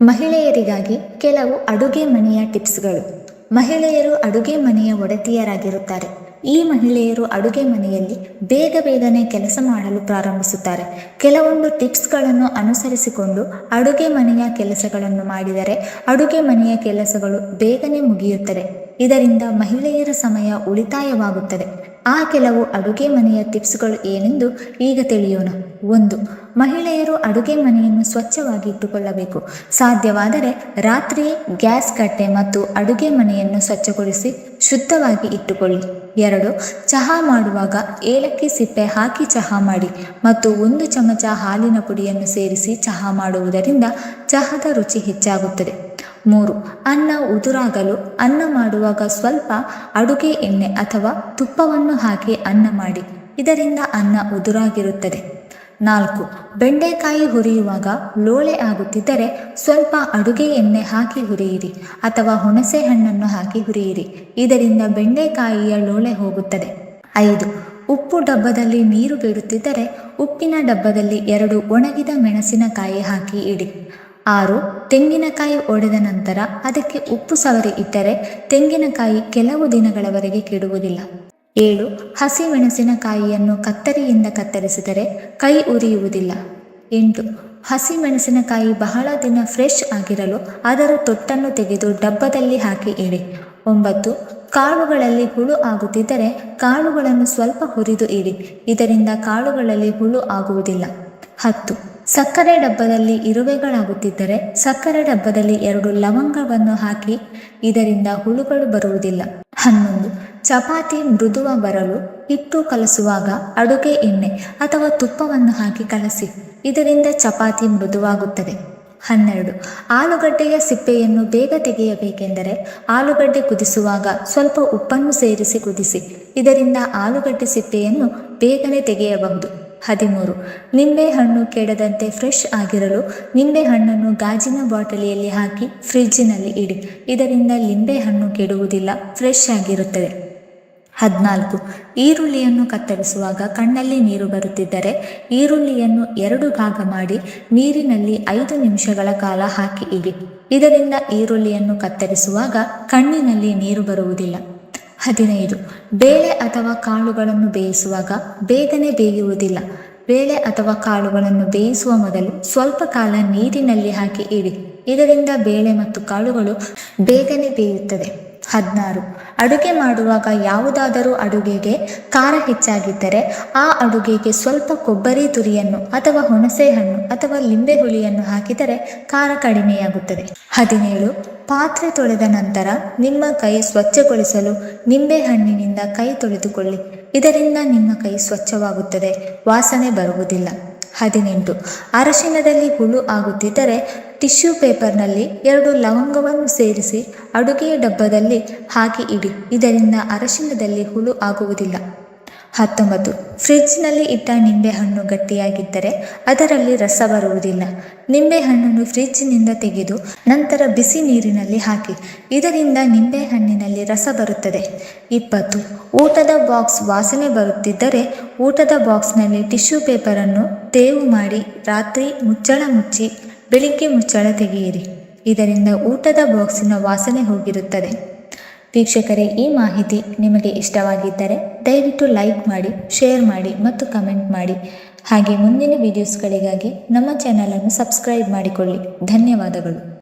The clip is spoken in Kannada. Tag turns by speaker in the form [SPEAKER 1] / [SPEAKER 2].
[SPEAKER 1] ಮಹಿಳೆಯರಿಗಾಗಿ ಕೆಲವು ಅಡುಗೆ ಮನೆಯ ಟಿಪ್ಸ್ಗಳು. ಮಹಿಳೆಯರು ಅಡುಗೆ ಮನೆಯ ಒಡತಿಯರಾಗಿರುತ್ತಾರೆ. ಈ ಮಹಿಳೆಯರು ಅಡುಗೆ ಮನೆಯಲ್ಲಿ ಬೇಗ ಬೇಗನೆ ಕೆಲಸ ಮಾಡಲು ಪ್ರಾರಂಭಿಸುತ್ತಾರೆ. ಕೆಲವೊಂದು ಟಿಪ್ಸ್ಗಳನ್ನು ಅನುಸರಿಸಿಕೊಂಡು ಅಡುಗೆ ಮನೆಯ ಕೆಲಸಗಳನ್ನು ಮಾಡಿದರೆ ಅಡುಗೆ ಮನೆಯ ಕೆಲಸಗಳು ಬೇಗನೆ ಮುಗಿಯುತ್ತದೆ. ಇದರಿಂದ ಮಹಿಳೆಯರ ಸಮಯ ಉಳಿತಾಯವಾಗುತ್ತದೆ. ಆ ಕೆಲವು ಅಡುಗೆ ಮನೆಯ ಟಿಪ್ಸ್ಗಳು ಏನೆಂದು ಈಗ ತಿಳಿಯೋಣ. ಒಂದು, ಮಹಿಳೆಯರು ಅಡುಗೆ ಮನೆಯನ್ನು ಸ್ವಚ್ಛವಾಗಿ ಇಟ್ಟುಕೊಳ್ಳಬೇಕು. ಸಾಧ್ಯವಾದರೆ ರಾತ್ರಿ ಗ್ಯಾಸ್ ಕಟ್ಟೆ ಮತ್ತು ಅಡುಗೆ ಮನೆಯನ್ನು ಸ್ವಚ್ಛಗೊಳಿಸಿ ಶುದ್ಧವಾಗಿ ಇಟ್ಟುಕೊಳ್ಳಿ. ಎರಡು, ಚಹಾ ಮಾಡುವಾಗ ಏಲಕ್ಕಿ ಸಿಪ್ಪೆ ಹಾಕಿ ಚಹಾ ಮಾಡಿ ಮತ್ತು ಒಂದು ಚಮಚ ಹಾಲಿನ ಪುಡಿಯನ್ನು ಸೇರಿಸಿ ಚಹಾ ಮಾಡುವುದರಿಂದ ಚಹಾದ ರುಚಿ ಹೆಚ್ಚಾಗುತ್ತದೆ. ಮೂರು, ಅನ್ನ ಉದುರಾಗಲು ಅನ್ನ ಮಾಡುವಾಗ ಸ್ವಲ್ಪ ಅಡುಗೆ ಎಣ್ಣೆ ಅಥವಾ ತುಪ್ಪವನ್ನು ಹಾಕಿ ಅನ್ನ ಮಾಡಿ, ಇದರಿಂದ ಅನ್ನ ಉದುರಾಗಿರುತ್ತದೆ. ನಾಲ್ಕು, ಬೆಂಡೆಕಾಯಿ ಹುರಿಯುವಾಗ ಲೋಳೆ ಆಗುತ್ತಿದ್ದರೆ ಸ್ವಲ್ಪ ಅಡುಗೆ ಎಣ್ಣೆ ಹಾಕಿ ಹುರಿಯಿರಿ ಅಥವಾ ಹುಣಸೆ ಹಣ್ಣನ್ನು ಹಾಕಿ ಹುರಿಯಿರಿ, ಇದರಿಂದ ಬೆಂಡೆಕಾಯಿಯ ಲೋಳೆ ಹೋಗುತ್ತದೆ. ಐದು, ಉಪ್ಪು ಡಬ್ಬದಲ್ಲಿ ನೀರು ಬಿಡುತ್ತಿದ್ದರೆ ಉಪ್ಪಿನ ಡಬ್ಬದಲ್ಲಿ ಎರಡು ಒಣಗಿದ ಮೆಣಸಿನಕಾಯಿ ಹಾಕಿ ಇಡಿ. ಆರು ತೆಂಗಿನಕಾಯಿ ಒಡೆದ ನಂತರ ಅದಕ್ಕೆ ಉಪ್ಪು ಸವರಿ ಇಟ್ಟರೆ ತೆಂಗಿನಕಾಯಿ ಕೆಲವು ದಿನಗಳವರೆಗೆ ಕೆಡುವುದಿಲ್ಲ. ಏಳು, ಹಸಿಮೆಣಸಿನಕಾಯಿಯನ್ನು ಕತ್ತರಿಯಿಂದ ಕತ್ತರಿಸಿದರೆ ಕೈ ಉರಿಯುವುದಿಲ್ಲ. ಎಂಟು, ಹಸಿಮೆಣಸಿನಕಾಯಿ ಬಹಳ ದಿನ ಫ್ರೆಶ್ ಆಗಿರಲು ಅದರ ತೊಟ್ಟನ್ನು ತೆಗೆದು ಡಬ್ಬದಲ್ಲಿ ಹಾಕಿ ಇಡಿ. ಒಂಬತ್ತು, ಕಾಳುಗಳಲ್ಲಿ ಹುಳು ಆಗುತ್ತಿದ್ದರೆ ಕಾಳುಗಳನ್ನು ಸ್ವಲ್ಪ ಹುರಿದು ಇಡಿ. ಇದರಿಂದ ಕಾಳುಗಳಲ್ಲಿ ಹುಳು ಆಗುವುದಿಲ್ಲ. ಹತ್ತು ಸಕ್ಕರೆ ಡಬ್ಬದಲ್ಲಿ ಇರುವೆಗಳಾಗುತ್ತಿದ್ದರೆ ಸಕ್ಕರೆ ಡಬ್ಬದಲ್ಲಿ ಎರಡು ಲವಂಗವನ್ನು ಹಾಕಿ ಇದರಿಂದ ಹುಳುಗಳು ಬರುವುದಿಲ್ಲ. ಹನ್ನೊಂದು. ಚಪಾತಿ ಮೃದುವ ಬರಲು ಹಿಟ್ಟು ಕಲಸುವಾಗ ಅಡುಗೆ ಎಣ್ಣೆ ಅಥವಾ ತುಪ್ಪವನ್ನು ಹಾಕಿ ಕಲಸಿ. ಇದರಿಂದ ಚಪಾತಿ ಮೃದುವಾಗುತ್ತದೆ. ಹನ್ನೆರಡು. ಆಲೂಗಡ್ಡೆಯ ಸಿಪ್ಪೆಯನ್ನು ಬೇಗ ತೆಗೆಯಬೇಕೆಂದರೆ ಆಲೂಗಡ್ಡೆ ಕುದಿಸುವಾಗ ಸ್ವಲ್ಪ ಉಪ್ಪನ್ನು ಸೇರಿಸಿ ಕುದಿಸಿ. ಇದರಿಂದ ಆಲೂಗಡ್ಡೆ ಸಿಪ್ಪೆಯನ್ನು ಬೇಗನೆ ತೆಗೆಯಬಹುದು. ಹದಿಮೂರು. ನಿಂಬೆಹಣ್ಣು ಕೆಡದಂತೆ ಫ್ರೆಶ್ ಆಗಿರಲು ನಿಂಬೆಹಣ್ಣನ್ನು ಗಾಜಿನ ಬಾಟಲಿಯಲ್ಲಿ ಹಾಕಿ ಫ್ರಿಡ್ಜಿನಲ್ಲಿ ಇಡಿ. ಇದರಿಂದ ಲಿಂಬೆಹಣ್ಣು ಕೆಡುವುದಿಲ್ಲ, ಫ್ರೆಶ್ ಆಗಿರುತ್ತದೆ. ಹದಿನಾಲ್ಕು. ಈರುಳ್ಳಿಯನ್ನು ಕತ್ತರಿಸುವಾಗ ಕಣ್ಣಲ್ಲಿ ನೀರು ಬರುತ್ತಿದ್ದರೆ ಈರುಳ್ಳಿಯನ್ನು ಎರಡು ಭಾಗ ಮಾಡಿ ನೀರಿನಲ್ಲಿ ಐದು ನಿಮಿಷಗಳ ಕಾಲ ಹಾಕಿ ಇಡಿ. ಇದರಿಂದ ಈರುಳ್ಳಿಯನ್ನು ಕತ್ತರಿಸುವಾಗ ಕಣ್ಣಿನಲ್ಲಿ ನೀರು ಬರುವುದಿಲ್ಲ. ಹದಿನೈದು. ಬೇಳೆ ಅಥವಾ ಕಾಳುಗಳನ್ನು ಬೇಯಿಸುವಾಗ ಬೇಗನೆ ಬೇಯುವುದಿಲ್ಲ. ಬೇಳೆ ಅಥವಾ ಕಾಳುಗಳನ್ನು ಬೇಯಿಸುವ ಮೊದಲು ಸ್ವಲ್ಪ ಕಾಲ ನೀರಿನಲ್ಲಿ ಹಾಕಿ ಇಡಿ. ಇದರಿಂದ ಬೇಳೆ ಮತ್ತು ಕಾಳುಗಳು ಬೇಗನೆ ಬೇಯುತ್ತದೆ. ಹದಿನಾರು. ಅಡುಗೆ ಮಾಡುವಾಗ ಯಾವುದಾದರೂ ಅಡುಗೆಗೆ ಖಾರ ಹೆಚ್ಚಾಗಿದ್ದರೆ ಆ ಅಡುಗೆಗೆ ಸ್ವಲ್ಪ ಕೊಬ್ಬರಿ ತುರಿಯನ್ನು ಅಥವಾ ಹುಣಸೆ ಹಣ್ಣು ಅಥವಾ ಲಿಂಬೆ ಹುಳಿಯನ್ನು ಹಾಕಿದರೆ ಖಾರ ಕಡಿಮೆಯಾಗುತ್ತದೆ. ಹದಿನೇಳು. ಪಾತ್ರೆ ತೊಳೆದ ನಂತರ ನಿಮ್ಮ ಕೈ ಸ್ವಚ್ಛಗೊಳಿಸಲು ನಿಂಬೆ ಹಣ್ಣಿನಿಂದ ಕೈ ತೊಳೆದುಕೊಳ್ಳಿ. ಇದರಿಂದ ನಿಮ್ಮ ಕೈ ಸ್ವಚ್ಛವಾಗುತ್ತದೆ. ವಾಸನೆ ಬರುವುದಿಲ್ಲ. ಹದಿನೆಂಟು. ಅರಶಿನದಲ್ಲಿ ಹುಳು ಆಗುತ್ತಿದ್ದರೆ ಟಿಶ್ಯೂ ಪೇಪರ್ನಲ್ಲಿ ಎರಡು ಲವಂಗವನ್ನು ಸೇರಿಸಿ ಅಡುಗೆಯ ಡಬ್ಬದಲ್ಲಿ ಹಾಕಿ ಇಡಿ. ಇದರಿಂದ ಅರಶಿನದಲ್ಲಿ ಹುಳು ಆಗುವುದಿಲ್ಲ. ಹತ್ತೊಂಬತ್ತು. ಫ್ರಿಡ್ಜ್ನಲ್ಲಿ ಇಟ್ಟ ನಿಂಬೆಹಣ್ಣು ಗಟ್ಟಿಯಾಗಿದ್ದರೆ ಅದರಲ್ಲಿ ರಸ ಬರುವುದಿಲ್ಲ. ನಿಂಬೆಹಣ್ಣನ್ನು ಫ್ರಿಡ್ಜ್ನಿಂದ ತೆಗೆದು ನಂತರ ಬಿಸಿ ನೀರಿನಲ್ಲಿ ಹಾಕಿ. ಇದರಿಂದ ನಿಂಬೆಹಣ್ಣಿನಲ್ಲಿ ರಸ ಬರುತ್ತದೆ. ಇಪ್ಪತ್ತು. ಊಟದ ಬಾಕ್ಸ್ ವಾಸನೆ ಬರುತ್ತಿದ್ದರೆ ಊಟದ ಬಾಕ್ಸ್ನಲ್ಲಿ ಟಿಶ್ಯೂ ಪೇಪರನ್ನು ತೇವು ಮಾಡಿ ರಾತ್ರಿ ಮುಚ್ಚಳ ಮುಚ್ಚಿ ಬೆಳಿಗ್ಗೆ ಮುಚ್ಚಳ ತೆಗೆಯಿರಿ. ಇದರಿಂದ ಊಟದ ಬಾಕ್ಸಿನ ವಾಸನೆ ಹೋಗಿರುತ್ತದೆ. ವೀಕ್ಷಕರೇ, ಈ ಮಾಹಿತಿ ನಿಮಗೆ ಇಷ್ಟವಾಗಿದ್ದರೆ ದಯವಿಟ್ಟು ಲೈಕ್ ಮಾಡಿ, ಶೇರ್ ಮಾಡಿ ಮತ್ತು ಕಮೆಂಟ್ ಮಾಡಿ. ಹಾಗೆ ಮುಂದಿನ ವಿಡಿಯೋಸ್ಗಳಿಗಾಗಿ ನಮ್ಮ ಚಾನಲನ್ನು ಸಬ್ಸ್ಕ್ರೈಬ್ ಮಾಡಿಕೊಳ್ಳಿ. ಧನ್ಯವಾದಗಳು.